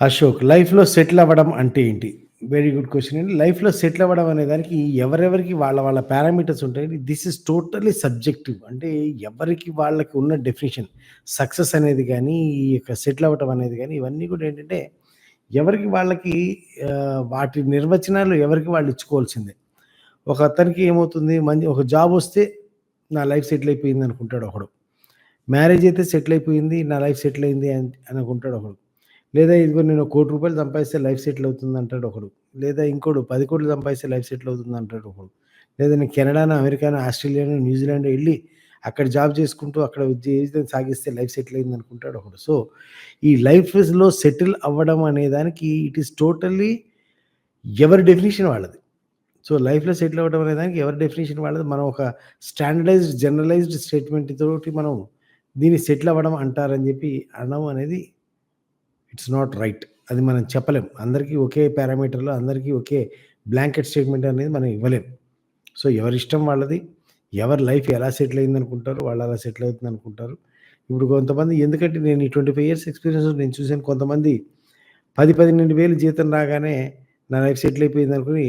అశోక్ లైఫ్‌లో సెటిల్ అవ్వడం అంటే ఏంటి? వెరీ గుడ్ క్వశ్చన్ అండి. లైఫ్‌లో సెటిల్ అవ్వడం అనే దానికి ఎవరెవరికి వాళ్ళ వాళ్ళ పారామీటర్స్ ఉంటాయి. This is totally subjective. అంటే ఎవరికి వాళ్ళకి ఉన్న డెఫినిషన్. సక్సెస్ అనేది కానీ ఈ యొక్క సెటిల్ అవ్వటం అనేది కానీ ఇవన్నీ కూడా ఏంటంటే ఎవరికి వాళ్ళకి వాటి నిర్వచనాలు ఎవరికి వాళ్ళు ఇచ్చుకోవాల్సిందే. ఒక అతనికి ఏమవుతుంది మంచి ఒక జాబ్ వస్తే నా లైఫ్ సెటిల్ అయిపోయింది అనుకుంటాడు ఒకడు. మ్యారేజ్ అయితే సెటిల్ అయిపోయింది. నా లైఫ్ సెటిల్ అయింది అని అనుకుంటాడు ఒకడు. లేదా ఇదిగో నేను కోటి రూపాయలు సంపాదిస్తే లైఫ్ సెటిల్ అవుతుంది అంటాడు ఒకడు. లేదా ఇంకోడు పది కోట్లు సంపాదిస్తే లైఫ్ సెటిల్ అవుతుంది అంటాడు ఒకడు. లేదా నేను కెనడాను అమెరికాను ఆస్ట్రేలియాను న్యూజిలాండ్ వెళ్ళి అక్కడ జాబ్ చేసుకుంటూ అక్కడ జీవితం సాగిస్తే లైఫ్ సెటిల్ అయింది అనుకుంటాడు ఒకడు. సో, ఈ లైఫ్‌లో సెటిల్ అవ్వడం అనే దానికి ఇట్ ఈస్ టోటల్లీ ఎవరి డెఫినిషన్ వాళ్ళది. సో, లైఫ్‌లో సెటిల్ అవ్వడం అనే దానికి ఎవరి డెఫినిషన్ వాళ్ళది. మనం ఒక స్టాండర్డైజ్డ్, జనరలైజ్డ్ స్టేట్‌మెంట్ తోటి మనం దీన్ని సెటిల్ అవ్వడం అంటారని చెప్పి అనడం అనేది ఇట్స్ నాట్ రైట్. అది మనం చెప్పలేం. అందరికీ ఒకే పారామీటర్‌లో అందరికీ ఒకే బ్లాంకెట్ స్టేట్‌మెంట్ అనేది మనం ఇవ్వలేం. సో, ఎవరిష్టం వాళ్ళది. ఎవరి లైఫ్ ఎలా సెటిల్ అయిందనుకుంటారో వాళ్ళు అలా సెటిల్ అవుతుందనుకుంటారు. ఇప్పుడు కొంతమంది ఎందుకంటే నేను ఈ 25 ఇయర్స్ ఎక్స్పీరియన్స్ నేను చూసాను కొంతమంది 10, 12,000 జీతం రాగానే నా లైఫ్ సెటిల్ అయిపోయింది అనుకుని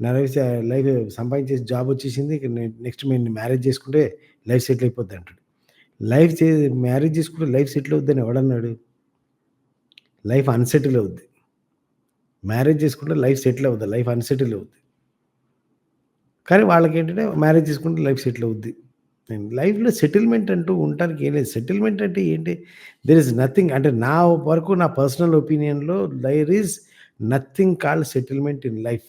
నా లైఫ్ లైఫ్ సంపాదించేసి జాబ్ వచ్చేసింది. నేను నెక్స్ట్ నేను మ్యారేజ్ చేసుకుంటే లైఫ్ సెటిల్ అయిపోద్ది అంటాడు. లైఫ్ చే మ్యారేజ్ చేసుకుంటే లైఫ్ సెటిల్ అవుద్దని ఎవడన్నాడు? లైఫ్ అన్‌సెటిల్ అవుద్ది. మ్యారేజ్ చేసుకుంటే లైఫ్ సెటిల్ అవుద్ది లైఫ్ అన్‌సెటిల్ అవుద్ది. కానీ వాళ్ళకేంటంటే మ్యారేజ్ చేసుకుంటే లైఫ్ సెటిల్ అవుద్ది. లైఫ్‌లో సెటిల్‌మెంట్ అంటూ ఉండటానికి ఏం లేదు. సెటిల్‌మెంట్ అంటే ఏంటి? దెర్ ఈస్ నథింగ్ అంటే నా వరకు నా personal ఒపీనియన్‌లో there is nothing called settlement in life.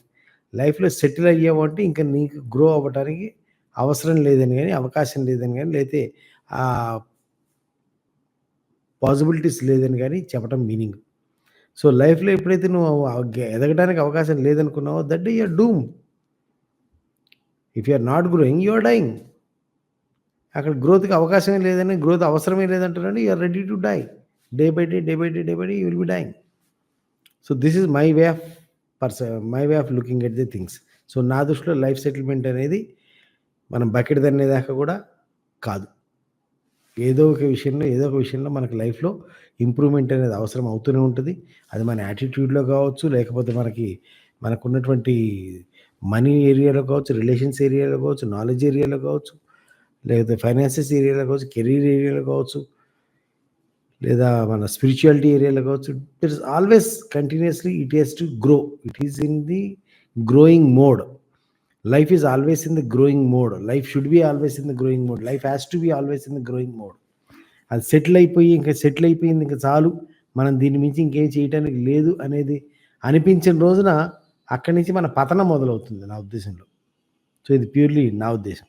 లైఫ్‌లో సెటిల్ అయ్యావు అంటే ఇంకా నీకు గ్రో అవ్వడానికి అవసరం లేదని కానీ అవకాశం లేదని కానీ లేతే పాసిబిలిటీస్ లేదని కానీ చెప్పడం మీనింగ్. సో, లైఫ్‌లో ఎప్పుడైతే నువ్వు ఆగ్ ఎదగడానికి అవకాశం లేదనుకున్నావో that day you are doomed. If you are not growing you are dying. అక్కడ గ్రోత్‌కి అవకాశమే లేదని, గ్రోత్ అవసరమే లేదంటున్నాడు you are ready to die. Day by day, day by day, day by day you will be dying. So, this is my way of పర్స my way of looking at the things. So, నా దృష్టిలో life settlement అనేది మనం bucket దాకా కూడా కాదు. ఏదో ఒక విషయంలో, ఏదో ఒక విషయంలో మనకి లైఫ్‌లో ఇంప్రూవ్‌మెంట్ అనేది అవసరం అవుతూనే ఉంటుంది అది మన యాటిట్యూడ్‌లో కావచ్చు, లేకపోతే మనకి మనకున్నటువంటి మనీ ఏరియాలో కావచ్చు, రిలేషన్స్ ఏరియాలో కావచ్చు, నాలెడ్జ్ ఏరియాలో కావచ్చు, లేకపోతే ఫైనాన్సెస్ ఏరియాలో కావచ్చు, కెరీర్ ఏరియాలో కావచ్చు. లేదా మన స్పిరిచువాలిటీ ఏరియాలో కావచ్చు. There is always continuously it has to grow. It is in the growing mode. Life is always in the growing mode. Life should be always in the growing mode. Life has to be always in the growing mode. అది settle అయిపోయి ఇంకా settle అయిపోయింది ఇంకా చాలు. మనం దీని మించి ఇంకేం చేయటానికి లేదు అనేది అనిపించిన రోజున అక్కడి నుంచి మన పతనం మొదలవుతుంది నా ఉద్దేశంలో. సో, ఇది ప్యూర్‌లీ నా ఉద్దేశం.